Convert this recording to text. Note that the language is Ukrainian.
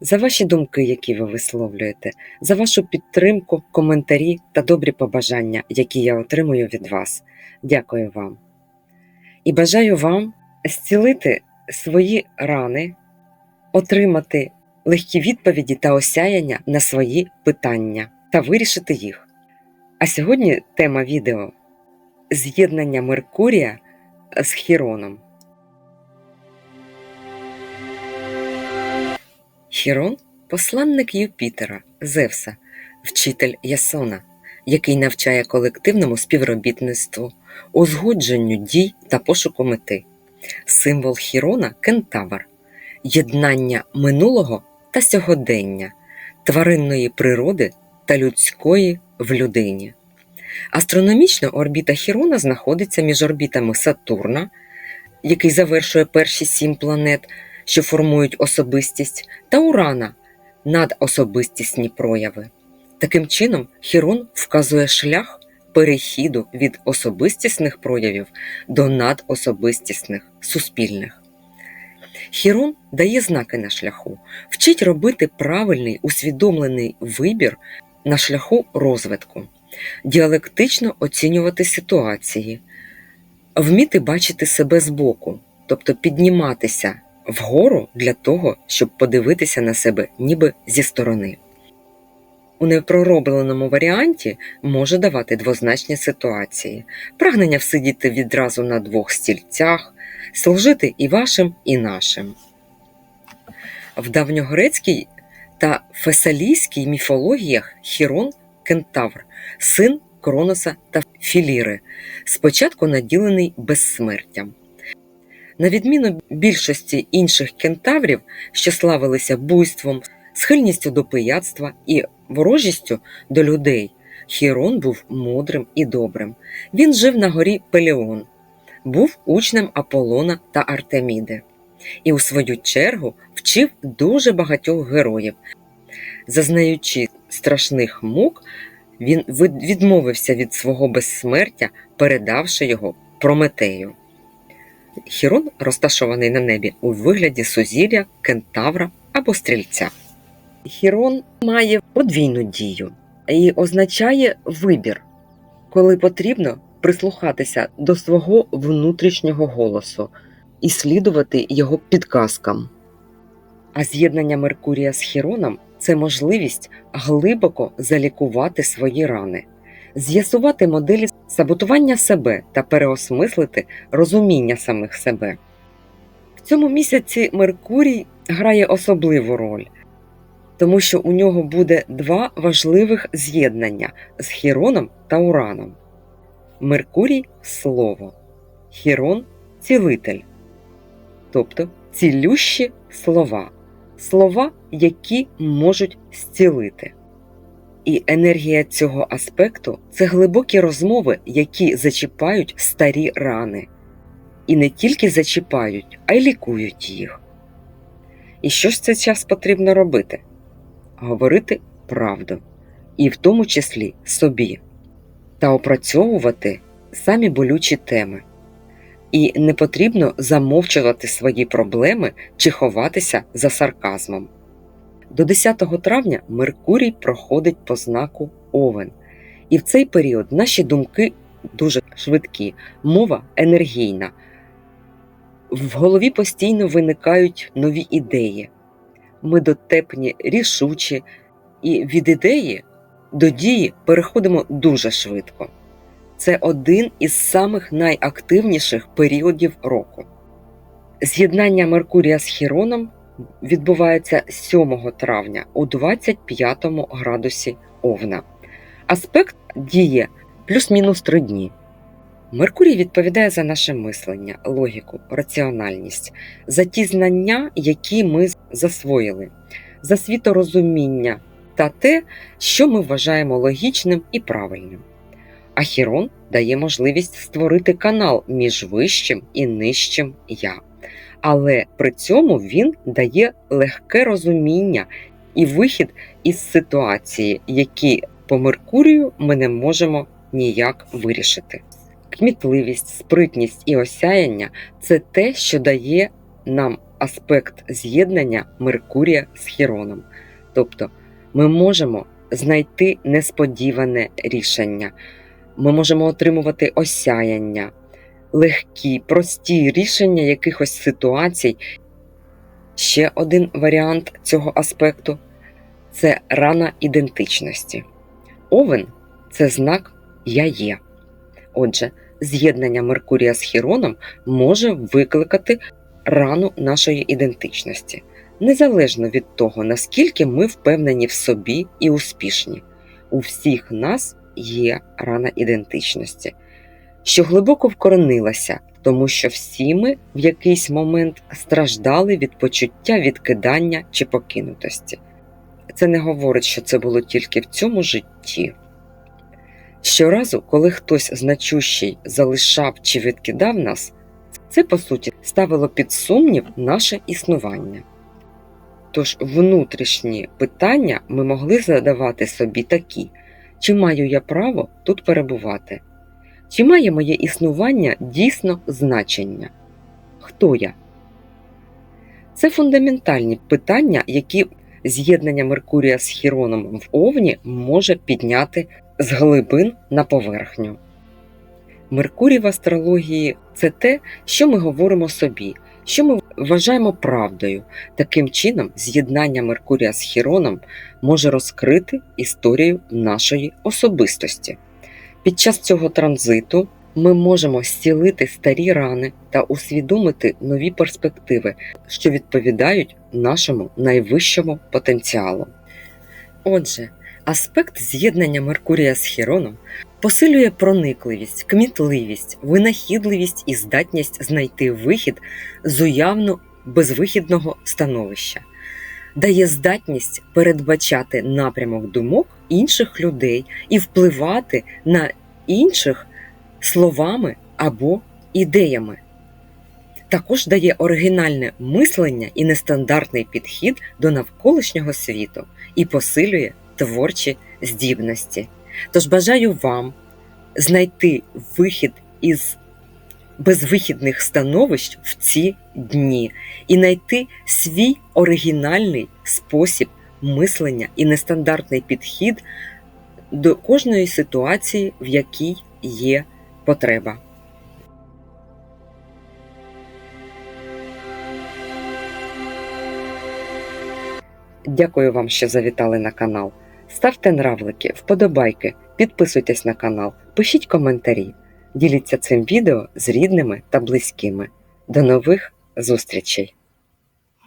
за ваші думки, які ви висловлюєте, за вашу підтримку, коментарі та добрі побажання, які я отримую від вас. Дякую вам. І бажаю вам зцілити свої рани, отримати легкі відповіді та осяяння на свої питання та вирішити їх. А сьогодні тема відео з'єднання Меркурія з Хіроном. Хірон посланник Юпітера, Зевса, вчитель Ясона, який навчає колективному співробітництву, узгодженню дій та пошуку мети. Символ Хірона кентавр, єднання минулого та сьогодення, тваринної природи та людської в людині. Астрономічно орбіта Хірона знаходиться між орбітами Сатурна, який завершує перші сім планет, що формують особистість, та Урана надособистісні прояви. Таким чином, Хірон вказує шлях перехіду від особистісних проявів до надособистісних суспільних. Хірон дає знаки на шляху, вчить робити правильний усвідомлений вибір на шляху розвитку, діалектично оцінювати ситуації, вміти бачити себе збоку, тобто підніматися вгору для того, щоб подивитися на себе ніби зі сторони. У непроробленому варіанті може давати двозначні ситуації, прагнення всидіти відразу на двох стільцях, служити і вашим, і нашим. В давньогрецькій та фесалійській міфологіях Хірон кентавр, син Кроноса та Філіри, спочатку наділений безсмертям. На відміну більшості інших кентаврів, що славилися буйством, схильністю до пияцтва і ворожістю до людей, Хірон був мудрим і добрим. Він жив на горі Пелеон, був учнем Аполлона та Артеміди і, у свою чергу, вчив дуже багатьох героїв. Зазнаючи страшних мук, він відмовився від свого безсмертя, передавши його Прометею. Хірон розташований на небі у вигляді сузір'я, кентавра або стрільця. Хірон має подвійну дію і означає вибір, коли потрібно прислухатися до свого внутрішнього голосу і слідувати його підказкам. А з'єднання Меркурія з Хіроном це можливість глибоко залікувати свої рани, з'ясувати моделі саботування себе та переосмислити розуміння самих себе. В цьому місяці Меркурій грає особливу роль, тому що у нього буде два важливих з'єднання з Хіроном та Ураном. Меркурій слово, Хірон цілитель, тобто цілющі слова, слова, які можуть зцілити. І енергія цього аспекту це глибокі розмови, які зачіпають старі рани. І не тільки зачіпають, а й лікують їх. І що ж цей час потрібно робити? Говорити правду, і в тому числі собі, та опрацьовувати самі болючі теми. І не потрібно замовчувати свої проблеми чи ховатися за сарказмом. До 10 травня Меркурій проходить по знаку Овен, і в цей період наші думки дуже швидкі, мова енергійна. В голові постійно виникають нові ідеї. Ми дотепні, рішучі, і від ідеї до дії переходимо дуже швидко. Це один із самих найактивніших періодів року. З'єднання Меркурія з Хіроном відбувається 7 травня у 25 градусі Овна. Аспект діє плюс-мінус 3 дні. Меркурій відповідає за наше мислення, логіку, раціональність, за ті знання, які ми засвоїли, за світорозуміння та те, що ми вважаємо логічним і правильним. А Хірон дає можливість створити канал між вищим і нижчим я. Але при цьому він дає легке розуміння і вихід із ситуації, які по Меркурію ми не можемо ніяк вирішити. Кмітливість, спритність і осяяння це те, що дає нам аспект з'єднання Меркурія з Хіроном. Тобто ми можемо знайти несподіване рішення, ми можемо отримувати осяяння, легкі, прості рішення якихось ситуацій. Ще один варіант цього аспекту це рана ідентичності. Овен це знак Я є. Отже, з'єднання Меркурія з Хіроном може викликати рану нашої ідентичності, незалежно від того, наскільки ми впевнені в собі і успішні. У всіх нас є рана ідентичності, що глибоко вкоренилася, тому що всі ми в якийсь момент страждали від почуття відкидання чи покинутості. Це не говорить, що це було тільки в цьому житті. Щоразу, коли хтось значущий залишав чи відкидав нас, це по суті ставило під сумнів наше існування. Тож внутрішні питання ми могли задавати собі такі: чи маю я право тут перебувати? Чи має моє існування дійсно значення? Хто я? Це фундаментальні питання, які з'єднання Меркурія з Хіроном в Овні може підняти з глибин на поверхню. Меркурій в астрології це те, що ми говоримо собі, що ми вважаємо правдою. Таким чином, з'єднання Меркурія з Хіроном може розкрити історію нашої особистості. Під час цього транзиту ми можемо зцілити старі рани та усвідомити нові перспективи, що відповідають нашому найвищому потенціалу. Отже, аспект з'єднання Меркурія з Хіроном посилює проникливість, кмітливість, винахідливість і здатність знайти вихід з уявно безвихідного становища, дає здатність передбачати напрямок думок інших людей і впливати на інших словами або ідеями. Також дає оригінальне мислення і нестандартний підхід до навколишнього світу і посилює творчі здібності. Тож бажаю вам знайти вихід із безвихідних становищ в ці дні і знайти свій оригінальний спосіб мислення і нестандартний підхід до кожної ситуації, в якій є потреба. Дякую вам, що завітали на канал. Ставте нравлики, вподобайки, підписуйтесь на канал, пишіть коментарі, діліться цим відео з рідними та близькими. До нових зустрічей!